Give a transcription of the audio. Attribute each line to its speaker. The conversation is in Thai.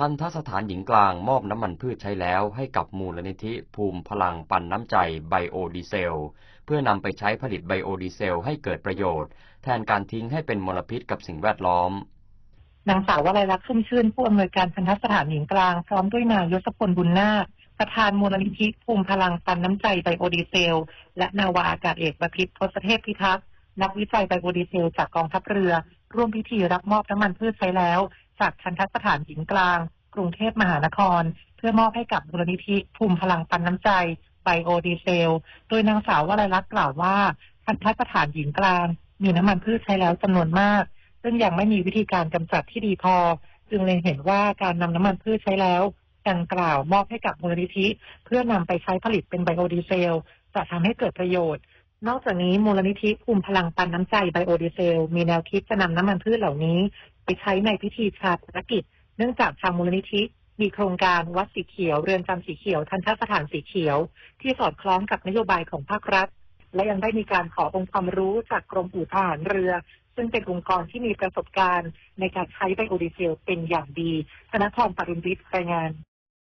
Speaker 1: ทันทสถานหญิงกลางมอบน้ำมันพืชใช้แล้วให้กับมูลนิธิภูมิพลังปันน้ำใจไบโอดีเซล เพื่อนำไปใช้ผลิตไบโอดีเซลให้เกิดประโยชน์ แทนการทิ้งให้เป็นมลพิษกับสิ่งแวดล้อม
Speaker 2: นางสาววลัยลักษณ์ชุ่มชื่นผู้อำนวยการพันธสถานหญิงกลาง พร้อมด้วยนายยศพลบุญนาคประธานมูลนิธิภูมิพลังปันน้ำใจไบโอดีเซล และนาวาอากาศเอกประพิษทศเทพพิทักษ์นักวิจัยไบโอดีเซล จากกองทัพเรือ ร่วมพิธีรับมอบน้ำมันพืชใช้แล้ว จากทันทสถานหญิงกลาง กรุงเทพมหานคร เพื่อมอบให้กับมูลนิธิภูมิพลังปันน้ำใจไบโอดีเซล โดยนางสาววลัยลักษณ์กล่าวว่าทันทสถานหญิงกลาง มีน้ำมันพืชใช้แล้วจำนวนมาก ซึ่งยังไม่มีวิธีการกำจัดที่ดีพอ จึงเล็งเห็นว่าการนำน้ำมันพืชใช้แล้วดังกล่าวมอบให้กับมูลนิธิ เพื่อนำไปใช้ผลิตเป็นไบโอดีเซล จะทำให้เกิดประโยชน์ นอกจากนี้มูลนิธิภูมิพลังปันน้ำใจไบโอดีเซล มีแนวคิดจะนำน้ำมันพืชเหล่านี้ ใช้ในพิธีชาปนกิจ เนื่องจากทางมูลนิธิมีโครงการวัดสีเขียว เรือนจำสีเขียว ทันทสถานสีเขียว ที่สอดคล้องกับนโยบายของภาครัฐ และยังได้มีการขอองค์ความรู้จากกรมอู่ทหารเรือ ซึ่งเป็นองค์กรที่มีประสบการณ์ ในการใช้ไบโอดีเซลเป็นอย่างดี ธนทรปรินวิทย์รายงาน